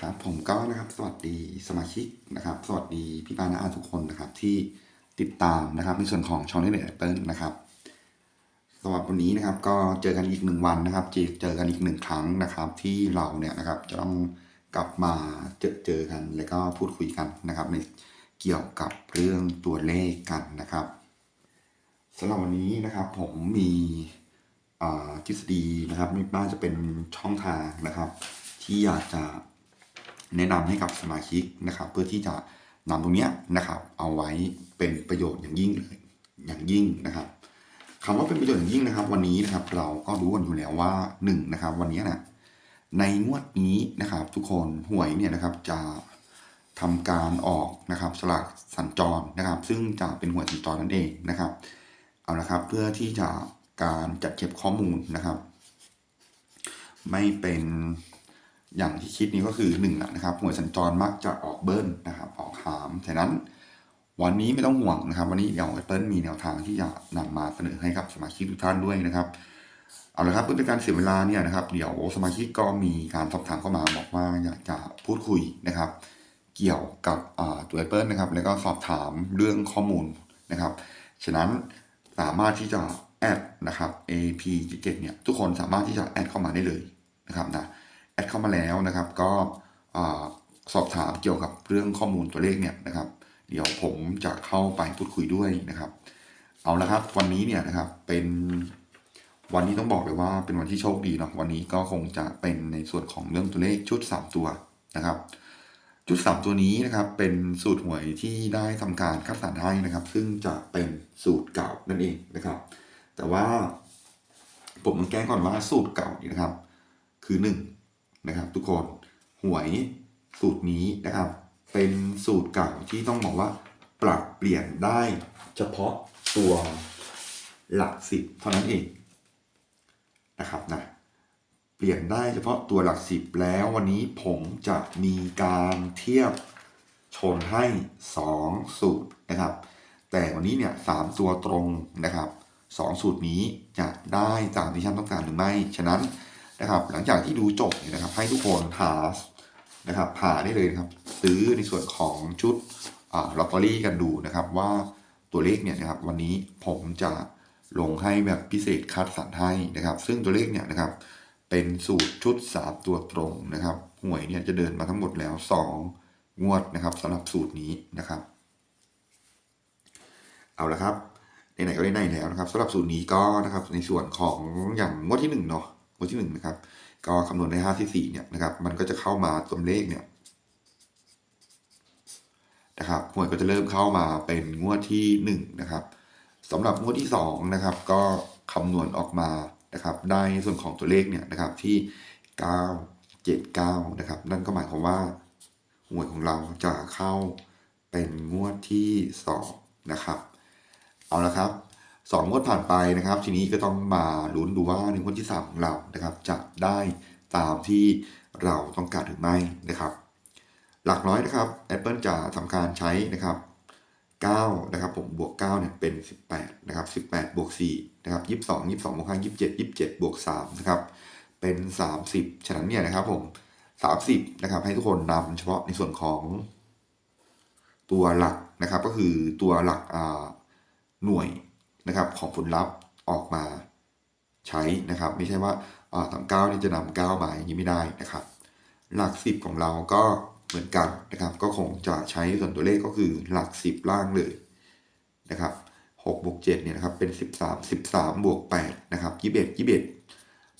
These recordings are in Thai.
ครับผมก็นะครับสวัสดีสมาชิกนะครับ สวัสดีพี่ปานาอาทุกคนนะครับ ที่ติดตามนะครับในส่วนของช่องเน็ตแอปเปิลนะครับสำหรับวันนี้นะครับก็เจอกันอีกหนึ่งวันนะครับเจอกันอีกหนึ่งครั้งนะครับ ที่เราเนี่ยนะครับจะต้องกลับมาเจอเจอกัน แล้วก็พูดคุยกันนะครับ ในเกี่ยวกับเรื่องตัวเลขกันนะครับสำหรับวันนี้นะครับผมมีทฤษฎีนะครับไม่น่าจะเป็นช่องทางนะครับ ที่อยากจะ แนะนำให้กับสมาชิกนะครับ เพื่อที่จะนำตรงนี้นะครับ เอาไว้เป็นประโยชน์อย่างยิ่งเลยอย่างยิ่งนะครับคำว่าเป็นประโยชน์อย่างยิ่งนะครับ วันนี้นะครับเราก็รู้กันอยู่แล้วว่าหนึ่งนะครับ วันนี้นะในงวดนี้นะครับ ทุกคนหวยเนี่ยนะครับจะทำการออกนะครับสลากสัญจรนะครับ ซึ่งจะเป็นหวยสัญจรนั่นเองนะครับเอาละครับเพื่อที่จะการจัดเก็บข้อมูลนะครับ ไม่เป็น อย่างที่คิดนี้ก็คือหนึ่งนะครับหวยสัญจรมักจะออกเบิ้ลนะครับออกหามฉะนั้นวันนี้ไม่ต้องห่วงนะครับ วันนี้เดี๋ยวแอปเปิลมีแนวทางที่จะนำมาเสนอให้กับสมาชิกทุกท่านด้วยนะครับเอาละครับเพื่อเป็นการเสียเวลาเนี่ยนะครับเดี๋ยวสมาชิกก็มีการสอบถามเข้ามาบอกว่าอยากจะพูดคุยนะครับ เกี่ยวกับตัว Apple นะครับ แล้วก็สอบถามเรื่องข้อมูลนะครับ ฉะนั้นสามารถที่จะแอดนะครับ AP 7เนี่ยทุกคนสามารถที่จะแอดเข้ามาได้เลยนะครับนะ แอดเข้ามาแล้วนะครับ ก็สอบถามเกี่ยวกับเรื่องข้อมูลตัวเลขเนี่ยนะครับ เดี๋ยวผมจะเข้าไปพูดคุยด้วยนะครับ เอาละครับ วันนี้เนี่ยนะครับเป็นวันนี้ต้องบอกเลยว่าเป็นวันที่โชคดีเนาะวันนี้ก็คงจะเป็นในส่วนของเรื่องตัวเลขชุด 3 ตัวนะครับ ชุดสามตัวนี้นะครับ เป็นสูตรหวยที่ได้ทำการคัดสรรให้นะครับ ซึ่งจะเป็นสูตรเก่านั่นเองนะครับ แต่ว่าผมต้องแก้ก่อนว่าสูตรเก่านี่นะครับ คือห นะครับ ทุกคนหวยสูตรนี้นะครับ เป็นสูตรเก่าที่ต้องบอกว่า ปรับเปลี่ยนได้เฉพาะตัวหลักสิบเท่านั้นเองนะครับนะเปลี่ยนได้เฉพาะตัวหลักสิบแล้ววันนี้ผมจะมีการเทียบชนให้ 2 สูตรนะครับ แต่วันนี้เนี่ยสามตัวตรงนะครับสองสูตรนี้จะได้ตามที่ท่านต้องการหรือไม่ ฉะนั้น นะครับ หลังจากที่ดูจบเนี่ยนะครับ ให้ทุกคนหานะครับหาได้เลยนะครับ ซื้อในส่วนของชุดลอตเตอรี่กันดูนะครับ ว่าตัวเลขเนี่ยนะครับ วันนี้ผมจะลงให้แบบพิเศษคัดสรรให้นะครับ ซึ่งตัวเลขเนี่ยนะครับ เป็นสูตรชุด3ตัวตรงนะครับหวยเนี่ยจะเดินมาทั้งหมดแล้ว2งวดนะครับสำหรับสูตรนี้นะครับ เอาละครับในไหนก็ได้ไหนแล้วนะครับสำหรับสูตรนี้ก็นะครับในส่วนของอย่างงวดที่1เนาะ งวดที่1นะครับก็คำนวณได้5ที่4เนี่ยนะครับ มันก็จะเข้ามาตัวเลขเนี่ยนะครับหวยก็จะเริ่มเข้ามาเป็นงวดที่ 1 นะครับสำหรับงวดที่2นะครับ ก็คำนวณออกมานะครับได้ในส่วนของตัวเลขเนี่ยนะครับที่ 979 นะครับ นั่นก็หมายความว่าหวยของเราจะเข้าเป็นงวดที่ 2 นะครับ เอาละครับ สองงวดผ่านไปนะครับ ทีนี้ก็ต้องมาลุ้นดูว่าในงวดที่ 3 ของเรานะครับ จะได้ตามที่เราต้องการหรือไม่นะครับ หลักร้อยนะครับ Apple จะทำการใช้นะครับ9นะครับผมบวก9เนี่ยเป็น 18นะครับ18 บวก4นะครับ22 22บวก5 27 27 บวก3นะครับเป็น 30 ฉะนั้นเนี่ยนะครับผม 30นะครับให้ทุกคนนำเฉพาะในส่วนของตัวหลักนะครับก็คือตัวหลักหน่วย นะครับของผลลัพธ์ออกมาใช้นะครับ ไม่ใช่ว่าอ่าทำเก้านี่จะนำเก้ามาอย่างนี้ไม่ได้นะครับ หลักสิบของเราก็เหมือนกันนะครับ ก็คงจะใช้ส่วนตัวเลขก็คือหลักสิบล่างเลยนะครับหกบวกเจ็ดเนี่ยนะครับเป็นสิบสามสิบสามบวกแปดนะครับยี่สิบเอ็ดยี่สิบเอ็ด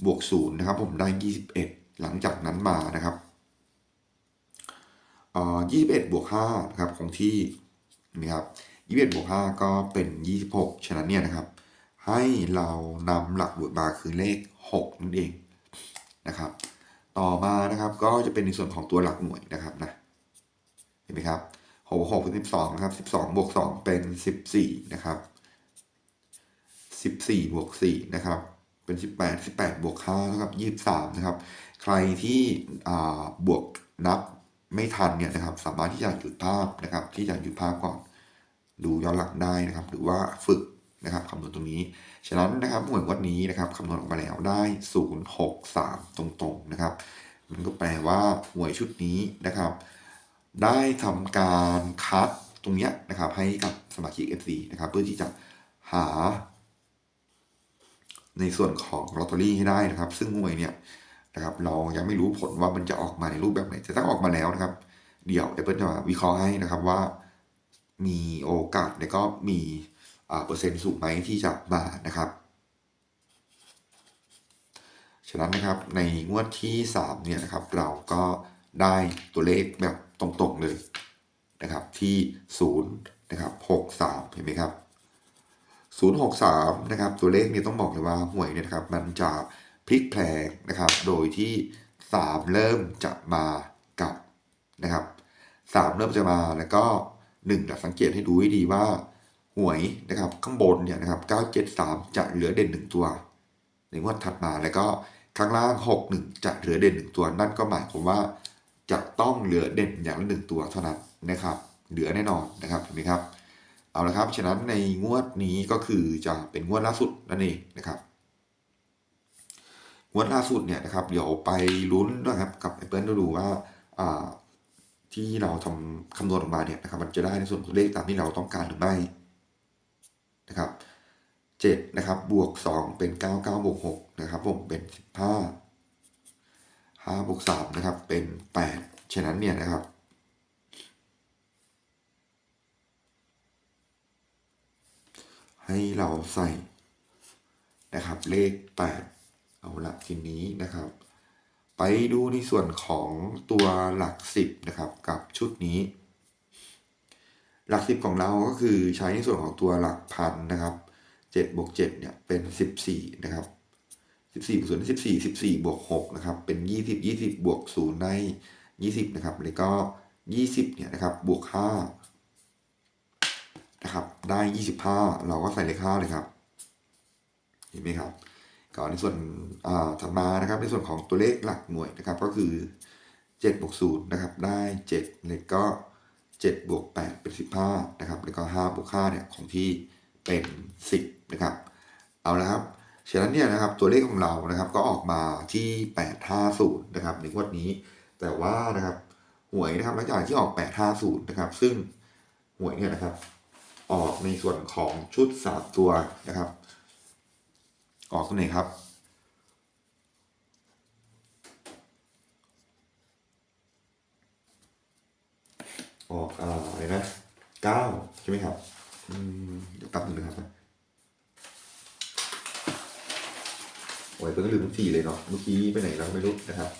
บวกศูนย์นะครับ ผมได้ยี่สิบเอ็ดหลังจากนั้นมานะครับอ่อยี่สิบเอ็ดบวกห้านะครับคงที่นะครับ ยี่สิบเอ็ดบวกห้าก็เป็นยี่สิบหกฉะนั้นเนี่ยนะครับ ให้เรานำหลักบวกมาคือเลขหกนั่นเองนะครับ ต่อมานะครับก็จะเป็นในส่วนของตัวหลักหน่วยนะครับนะเห็นไหมครับหกหกเป็นสิบสองนะครับสิบสองบวกสองเป็นสิบสี่นะครับสิบสี่บวกสี่นะครับเป็นสิบแปดสิบแปดบวกห้าเท่ากับยี่สิบสามนะครับ ใครที่บวกนับไม่ทันเนี่ยนะครับ สามารถที่จะหยุดภาพนะครับ ที่จะหยุดภาพก่อน ดูย้อนหลังได้นะครับ หรือว่าฝึกนะครับคำนวณตรงนี้ ฉะนั้นนะครับห่วยวันนี้นะครับคำนวณออกมาแล้วได้ 063 ตรงๆนะครับ มันก็แปลว่าห่วยชุดนี้นะครับ ได้ทำการคัดตรงเนี้ยนะครับ ให้กับสมาชิก FC นะครับ เพื่อที่จะหา ในส่วนของลอตเตอรี่ให้ได้นะครับ ซึ่งห่วยเนี่ยนะครับเรายังไม่รู้ผลว่ามันจะออกมาในรูปแบบไหนแต่ถ้าออกมาแล้วนะครับ เดี๋ยวเอเปิลจะมาวิเคราะห์ให้นะครับว่า มีโอกาสและก็มีเปอร์เซ็นต์สูงไหมที่จะมานะครับ ฉะนั้นนะครับในงวดที่3เนี่ยนะครับเราก็ได้ตัวเลขแบบตรงๆเลยนะครับที่0นะครับ63เห็นไหมครับ063นะครับตัวเลขเนี่ยต้องบอกเลยว่าหวยเนี่ยนะครับมันจะพลิกแพลงนะครับโดยที่ 3 เริ่มจะมากับนะครับ3เริ่มจะมาแล้วก็ 1นะสังเกตให้ดูให้ดีว่าหวยนะครับข้างบนเนี่ยนะครับ973 จะเหลือเด่น 1 ตัวในงวดถัดมาแล้วก็ข้างล่าง 61 จะเหลือเด่น 1 ตัว นั่นก็หมายความว่าจะต้องเหลือเด่นอย่างละหนึ่งตัวเท่านั้นนะครับเหลือแน่นอนนะครับเห็นไหมครับเอาละครับฉะนั้นในงวดนี้ก็คือจะเป็นงวดล่าสุดนั่นเองนะครับงวดล่าสุดเนี่ยนะครับเดี๋ยวไปลุ้นนะครับกับไอเปิลดูว่า ที่เราทำคำนวณออกมาเนี่ยนะครับมันจะได้ในส่วนตัวเลขตามที่เราต้องการหรือไม่นะครับเจ็ดนะครับบวกสองเป็นเก้าเก้าบวกหกนะครับผมเป็นสิบห้าห้าบวกสามนะครับเป็นแปดฉะนั้นเนี่ยนะครับ ให้เราใส่นะครับเลขแปดเอาละทีนี้นะครับ ไปดูในส่วนของตัวหลักสิบนะครับ กับชุดนี้ หลักสิบของเราก็คือใช้ในส่วนของตัวหลักพันนะครับเจ็ดบวกเจ็ดเนี่ยเป็นสิบสี่นะครับสิบสี่บวกศูนย์ได้สิบสี่สิบสี่บวกหกนะครับ เป็นยี่สิบยี่สิบบวกศูนย์ได้ยี่สิบนะครับ แล้วก็ยี่สิบเนี่ยนะครับ บวกห้านะครับ ได้ยี่สิบห้าเราก็ใส่เลขห้าเลยครับ เห็นไหมครับ ก่อนในส่วนถัดมานะครับในส่วนของตัวเลขหลักหน่วยนะครับก็คือ7บวก0นะครับได้7แล้วก็7บวก8เป็น 15นะครับแล้วก็5บวก5เนี่ยของที่เป็น 10นะครับเอาละครับฉะนั้นเนี่ยนะครับตัวเลขของเรานะครับก็ออกมาที่ 850นะครับในงวดนี้ แต่ว่านะครับหวยนะครับหลังจากที่ออก 850นะครับซึ่งหวยเนี่ยนะครับออกในส่วนของชุด 3 ตัวนะครับ ออกตัวไหนครับ ออกอะไรนะเก้าใช่ไหมครับอืมเดี๋ยวแป๊บนึงครับโอ้ยเพิ่งลืมทุกทีเลยเนาะเมื่อกี้ไปไหนแล้วไม่รู้นะครับ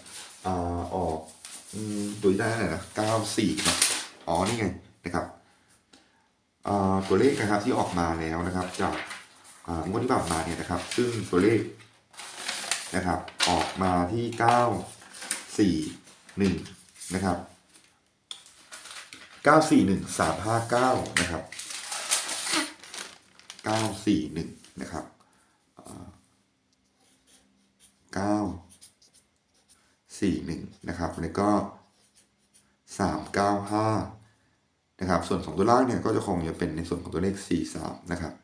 อ่าออกอืมดูได้ไหนนะเก้าสี่นะอ๋อนี่ไงนะครับอ่าตัวเลขนะครับที่ออกมาแล้วนะครับจาก งวดที่ผ่านมาเนี่ยนะครับ ซึ่งตัวเลขนะครับ ออกมาที่เก้าสี่หนึ่งนะครับเก้าสี่หนึ่งสามห้าเก้านะครับเก้าสี่หนึ่งนะครับเก้าสี่หนึ่งนะครับ แล้วก็สามเก้าห้านะครับ ส่วนของตัวล่างเนี่ยก็จะคงจะเป็นในส่วนของตัวเลขสี่สามนะครับ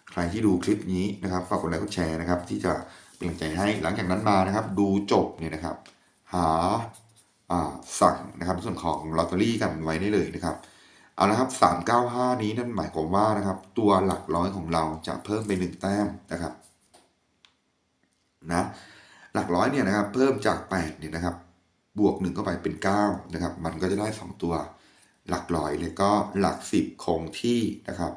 ใค รที่ดูคลิปนี้นะครับฝากกดไลค์กดแชร์นะครับ ที่จะเป็นกำลังใจให้หลังจากนั้นมานะครับ ดูจบเนี่ยนะครับ หาสั่งนะครับส่วนของลอตเตอรี่กันไว้ได้เลยนะครับเอาละครับ 395 นี้นั่นหมายความว่านะครับ ตัวหลักร้อยของเราจะเพิ่มไปหนึ่งแต้มนะครับนะหลักร้อยเนี่ยนะครับ เพิ่มจาก8เนี่ยนะครับ บวกหนึ่งเข้าไปเป็น9นะครับ มันก็จะได้ 2 ตัว หลักร้อยแล้วก็หลัก 10 คงที่นะครับ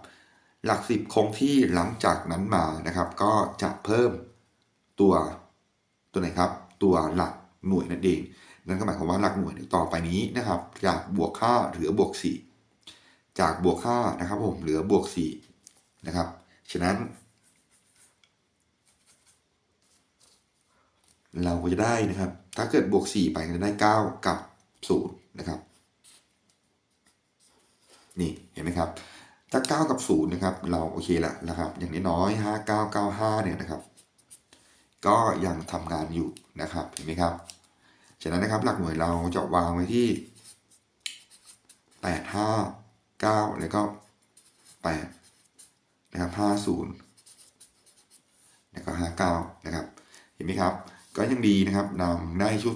หลัก 10 คงที่หลังจากนั้นมานะครับ ก็จะเพิ่มตัวตัวไหนครับ ตัวหลักหน่วยนั่นเอง นั่นก็หมายความว่าหลักหน่วยต่อไปนี้นะครับ จากบวก5เหลือบวก 4 จากบวก5นะครับผมเหลือบวก 4 นะครับ ฉะนั้น เราก็จะได้นะครับ ถ้าเกิดบวก 4 ไปก็จะได้ 9 กับ0นะครับ นี่เห็นไหมครับ ถ้า 9 กับ 0 นะครับ เราโอเคละนะครับ อย่างน้อยๆ5 9 9 5 เนี่ยนะครับ ก็ยังทำงานอยู่นะครับ เห็นไหมครับ ฉะนั้นนะครับหลักหน่วยเราจะวางไว้ที่ 8 5 9 แล้วก็ 8 นะครับ 50 แล้วก็ห้าเก้านะครับ เห็นไหมครับ ก็ยังดีนะครับนำได้ชุด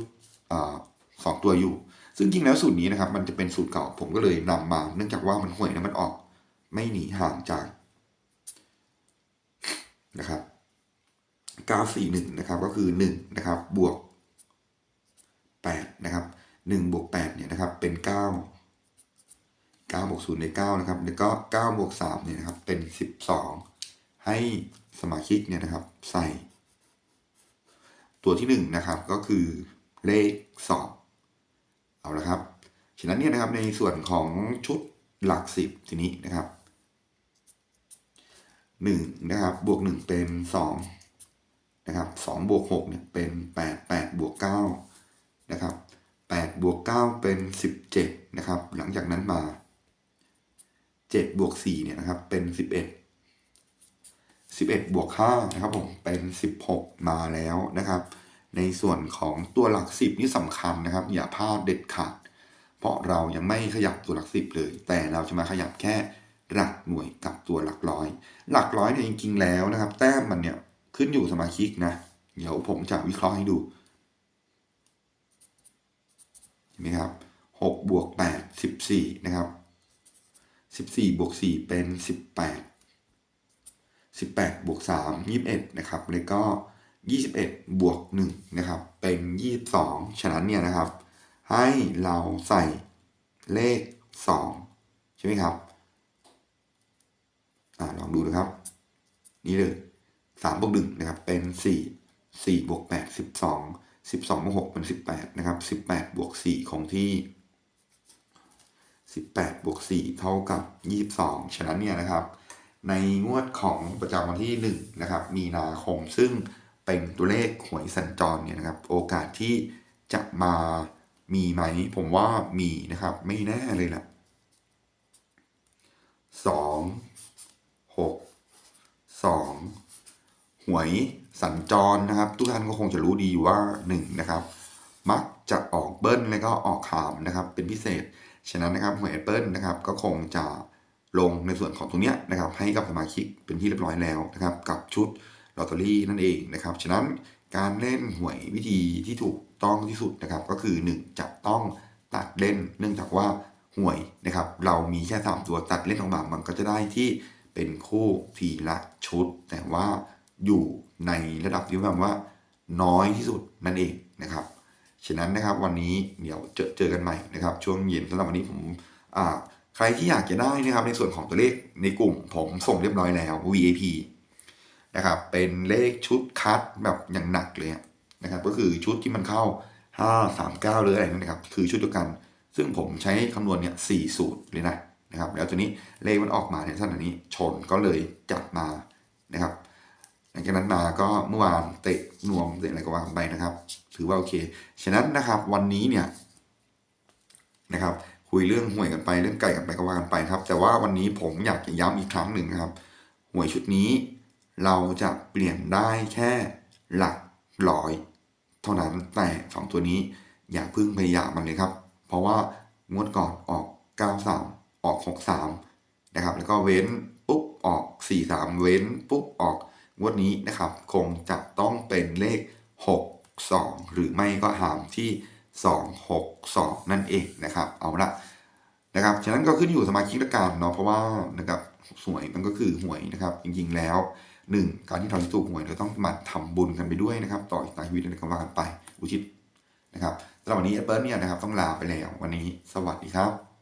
สองตัวอยู่ ซึ่งจริงแล้วสูตรนี้นะครับ มันจะเป็นสูตรเก่าผมก็เลยนำมา เนื่องจากว่ามันห่วยนะมันออก ไม่หนีห่างจากนะครับ941นะครับก็คือ1นะครับบวก8นะครับ1บวก8เนี่ยนะครับเป็น 9 9บวก0ใน9นะครับแล้วก็9บวก3เนี่ยนะครับเป็น 12 ให้สมาชิกเนี่ยนะครับใส่ ตัวที่1นะครับก็คือเลข 2 เอาละครับ ฉะนั้นเนี่ยนะครับในส่วนของชุดหลัก 10 ทีนี้นะครับ 1นะครับบวก 1 เป็น 2 นะครับ2บวก6เนี่ยเป็น 8 8 บวก9นะครับ8บวก9เป็น 17นะครับหลังจากนั้นมา 7 บวก4เนี่ยนะครับเป็น 11 11 บวก5นะครับผมเป็น 16 มาแล้วนะครับ ในส่วนของตัวหลัก 10 นี่สำคัญนะครับ อย่าพลาดเด็ดขาด เพราะเรายังไม่ขยับตัวหลัก 10 เลย แต่เราจะมาขยับแค่ หลักหน่วยกับตัวหลักร้อย หลักร้อยเนี่ยจริงๆแล้วนะครับ แต้มมันเนี่ยขึ้นอยู่สมาชิกนะเดี๋ยวผมจะวิเคราะห์ให้ดูเห็นไหมครับหกบวกแปดสิบสี่นะครับสิบสี่บวกสี่เป็นสิบแปดสิบแปดบวกสามยี่สิบเอ็ดนะครับแล้วก็ยี่สิบเอ็ดบวกหนึ่งนะครับ เป็นยี่สิบสองฉะนั้นเนี่ยนะครับ ให้เราใส่เลขสองใช่ไหมครับ อ่าลองดูนะครับ นี่เลยสามบวกหนึ่งนะครับ เป็นสี่สี่บวกแปดสิบสองสิบสองบวกหกเป็นสิบแปดนะครับสิบแปดบวกสี่คงที่สิบแปดบวกสี่เท่ากับยี่สิบสองฉะนั้นเนี่ยนะครับ ในงวดของประจำวันที่หนึ่งนะครับ มีนาคมซึ่งเป็นตัวเลขหวยสัญจรเนี่ยนะครับ โอกาสที่จะมามีไหม ผมว่ามีนะครับ ไม่แน่เลยแหละสอง 2. หวยสัญจรนะครับ ทุกท่านก็คงจะรู้ดีว่า 1. นะครับ มักจะออกเบิ้ลแล้วก็ออกขามนะครับ เป็นพิเศษ ฉะนั้นนะครับหวยแอปเปิลนะครับก็คงจะลงในส่วนของตรงนี้นะครับ ให้กับสมาชิกเป็นที่เรียบร้อยแล้วนะครับ กับชุดลอตเตอรี่นั่นเองนะครับ ฉะนั้นการเล่นหวยวิธีที่ถูกต้องที่สุดนะครับ ก็คือ 1 จะต้องตัดเล่น เนื่องจากว่าหวยนะครับ เรามีแค่3ตัวตัดเล่นออกมามันก็จะได้ที่ เป็นคู่ทีละชุด แต่ว่าอยู่ในระดับที่แบบว่า น้อยที่สุดนั่นเองนะครับฉะนั้นนะครับวันนี้เดี๋ยวเจอเจอกันใหม่นะครับช่วงเย็นสำหรับวันนี้ผมอ่าใครที่อยากจะได้นะครับในส่วนของตัวเลขในกลุ่มผมส่งเรียบร้อยแล้ว VAP นะครับเป็นเลขชุดคัดแบบอย่างหนักเลยนะครับก็คือชุดที่มันเข้า 5 3 9หรืออะไรนั่นนะครับคือชุดเดียวกัน ซึ่งผมใช้คำนวณเนี่ยสี่สูตรเลยนะ นะครับ แล้วตัวนี้เลขมันออกมาเนี่ยท่นอันนี้ชนก็เลยจัดมานะครับหลังจากนั้นมาก็เมื่อวานเตะนวมเตะอะไรก็ว่ากันไปนะครับ ถือว่าโอเค ฉะนั้นนะครับวันนี้เนี่ยนะครับคุยเรื่องหวยกันไปเรื่องไก่กันไปก็ว่ากันไปครับ แต่ว่าวันนี้ผมอยากจะย้ำอีกครั้งหนึ่งนะครับหวยชุดนี้เราจะเปลี่ยนได้แค่หลักร้อย เท่านั้นแต่สองตัวนี้อย่าพึ่งพยายามมันเลยครับ เพราะว่างวดก่อนออก 93 ออก 63 นะครับ แล้วก็เว้นปุ๊บออก 43 เว้นปุ๊บออกงวดนี้นะครับ คงจะต้องเป็นเลข 62 หรือไม่ก็หามที่ 262 นั่นเองนะครับ เอาละนะครับ ฉะนั้นก็ขึ้นอยู่สมาชิกละกันเนาะ เพราะว่านะครับหวยมันก็คือหวยนะครับ จริงๆแล้วหนึ่งการที่เราจะถูกหวยเราต้องมันทำบุญกันไปด้วยนะครับ ต่ออีกตาชีวิตในคำว่ากันไป อุทิศนะครับสำหรับวันนี้แอปเปิลเนี่ยนะครับต้องลาไปแล้ววันนี้สวัสดีครับ